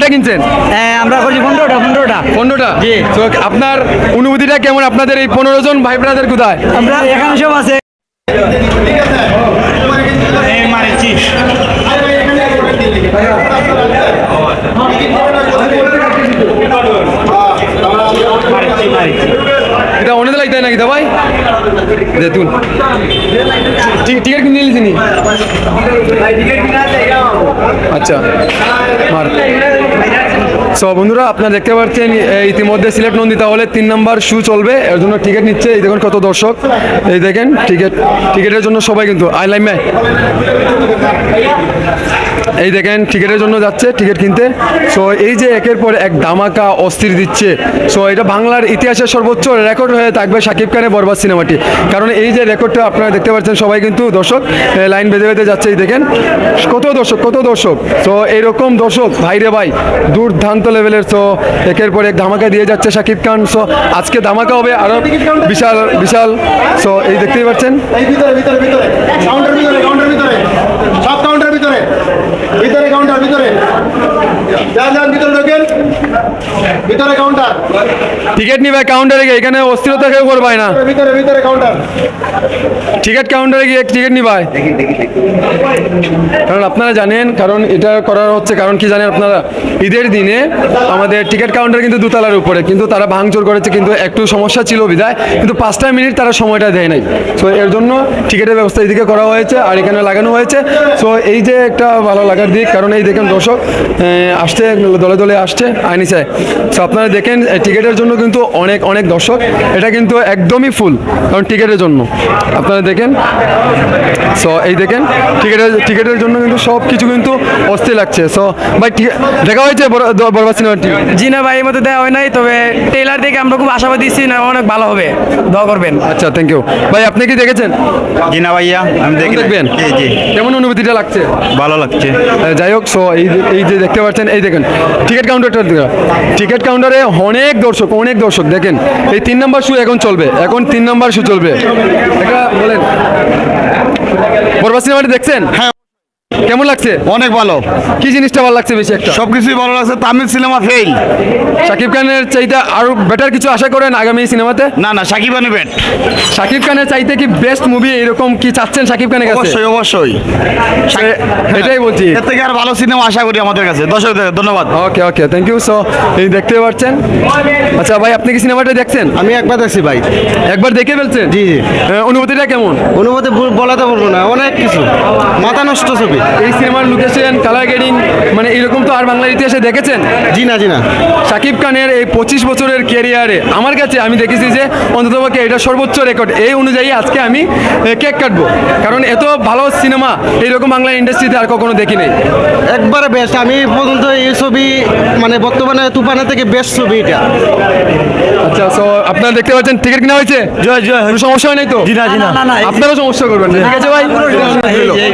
কয়টা কিনছেন? আমরা করছি পনেরোটা পনেরোটা। পনেরোটা? জি। তো আপনার অনুভূতিটা কেমন? আপনাদের এই পনেরো জন ভাই ব্রাদার কোথায়? আমরা এখানে সব আছে। এটা অনেক লাগতে নাকি দা ভাই? দেখুন। টিকিট কিনে নিয়েছি নি? আচ্ছা মার। সো বন্ধুরা, আপনারা দেখতে পাচ্ছেন ইতিমধ্যে সিলেট নন্দী তাহলে তিন নাম্বার শু চলবে। এর জন্য টিকিট নিচ্ছে, এই দেখুন কত দর্শক। এই দেখেন, টিকিট, টিকিটের জন্য সবাই কিন্তু, আই লাইম এই দেখেন টিকিটের জন্য যাচ্ছে টিকিট কিনতে। সো এই যে একের পর এক ধামাকা অস্থির দিচ্ছে। সো এটা বাংলার ইতিহাসের সর্বোচ্চ রেকর্ড হয়ে থাকবে শাকিব খানের বরবাদ সিনেমাটি। কারণ এই যে রেকর্ডটা আপনারা দেখতে পাচ্ছেন সবাই কিন্তু দর্শক লাইন বেঁধে বেঁধে যাচ্ছে, এই দেখেন। কত দর্শক কত দর্শক। সো এইরকম দর্শক, ভাই রে ভাই দুর্দান্ত লেভেলের সো একের পর এক ধামাকা দিয়ে যাচ্ছে শাকিব খান। সো আজকে ধামাকা হবে আরও বিশাল বিশাল। সো এই দেখতেই পাচ্ছেন কাউন্টার ভিতরে কাউন্টার ভিতরে সব কাউন্টার ভিতরে কাউন্টার ভিতরে। যান যান ভিতরে। ভিতরে কাউন্টার টিকিট নিবে কাউন্টারে গিয়ে। এখানে অস্থিরতা কেউ করবাই না। ভিতরে ভিতরে কাউন্টার টিকিট কাউন্টারে গিয়ে টিকিট নিবাই কারণ আপনারা জানেন কারণ এটা করার হচ্ছে কারণ কি জানেন আপনারা? ঈদের দিনে আমাদের টিকিট কাউন্টার কিন্তু দুতলার উপরে। কিন্তু তারা ভাঙচুর করেছে কিন্তু একটু সমস্যা ছিল বিদায় কিন্তু পাঁচটা মিনিট তারা সময়টা দেয় নাই। সো এর জন্য টিকিটের ব্যবস্থা এদিকে করা হয়েছে আর এখানে লাগানো হয়েছে। সো এই যে একটা ভালো লাগার দিক কারণ এই দেখেন দর্শক আসছে দলে দলে আসছে আইনি আইনিছে সো আপনারা দেখেন টিকিটের জন্য কিন্তু অনেক অনেক দর্শক। এটা কিন্তু একদমই ফুল কারণ টিকিটের জন্য। আপনারা দেখেন। সো এই দেখেন টিকিটের টিকিটের জন্য কিন্তু সব কিছু কিন্তু অস্থির লাগছে। সো ভাই দেখা হয়েছে বরবাদ সিনেমাটি জি না ভাই এর মধ্যে দেওয়া হয় নাই তবে ট্রেলার দেখে আমরা খুব আশাবাদী না অনেক ভালো হবে। দোয়া করবেন। আচ্ছা থ্যাংক ইউ ভাই আপনি কি দেখেছেন? জি না ভাইয়া আমি দেখি দেখবেন? জি জি। কেমন অনুভূতিটা লাগছে? ভালো লাগছে। যাই হোক সো এই এই যে দেখতে পাচ্ছেন এই দেখেন টিকিট কাউন্টারটা টিকিট কাউন্টারে অনেক দর্শক অনেক দর্শক, দেখেন। এই তিন নম্বর শু এখন চলবে, এখন তিন নম্বর শু চলবে। এটা বলেন। বরবাদ সিনেমাটি দেখছেন? হ্যাঁ। কেমন লাগছে? অনেক ভালো। কি জিনিসটা ভালো লাগছে বেশি একটা? সবকিছুই ভালো লাগছে তামিল সিনেমা ফেল শাকিব খানের চাইতে আরও বেটার কিছু আশা করেন আগামী সিনেমাতে? না না সাকিব আনি ব্যাট শাকিব খানের চাইতে কি বেস্ট মুভি এরকম কি চাচ্ছেন শাকিব খানের কাছে? অবশ্যই অবশ্যই। এটাই বলছি। এর থেকে আর ভালো সিনেমা আশা করি আমাদের কাছে। দর্শক ধন্যবাদ। Okay okay thank you so এই দেখতে পাচ্ছেন? আচ্ছা ভাই আপনি কি সিনেমাটা দেখছেন? আমি একবার দেখছি ভাই। একবার দেখে ফেলছেন? জি, জি। অনুভূতিটা কেমন? অনুমতি বলাতে পারব না অনেক কিছু। মাথা নষ্ট ছবি। এই সিনেমার লোকেশন কালার গ্রেডিং মানে এরকম তো আর বাংলার ইতিহাসে দেখেছেন জি না জি না শাকিব খানের এই পঁচিশ বছরের ক্যারিয়ারে আমার কাছে আমি দেখেছি যে অন্ততপক্ষে এটা সর্বোচ্চ রেকর্ড এই অনুযায়ী আজকে আমি কেক কাটবো কারণ এত ভালো সিনেমা এইরকম বাংলা ইন্ডাস্ট্রিতে আর কখনো দেখি নাই একবারে বেস্ট আমি পর্যন্ত এই ছবি মানে বর্তমানে তুফানা থেকে বেস্ট ছবি এটা আচ্ছা সো আপনারা দেখতে পাচ্ছেন টিকিট কিনা হয়েছে জয় জয় কোনো সমস্যা হয় নাই তো জি না জি না আপনারও সমস্যা করবেন ঠিক আছে ভাই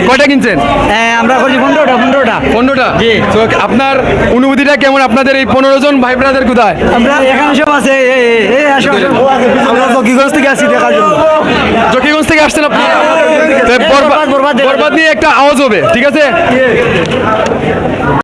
কয়টা কিনছেন হ্যাঁ আমরা করছি পনেরোটা পনেরোটা। পনেরোটা? তো আপনার অনুভূতিটা কেমন? আপনাদের এই পনেরো জন ভাই ব্রাদার কোথায়? আমরা এখানে সব আছে। আমরা জকিগঞ্জ থেকে আসি দেখার জন্য। জকিগঞ্জ থেকে আসছেন আপনি? তো বরবাদ বরবাদ, বরবাদ। বরবাদ নিয়ে একটা আওয়াজ হবে ঠিক আছে?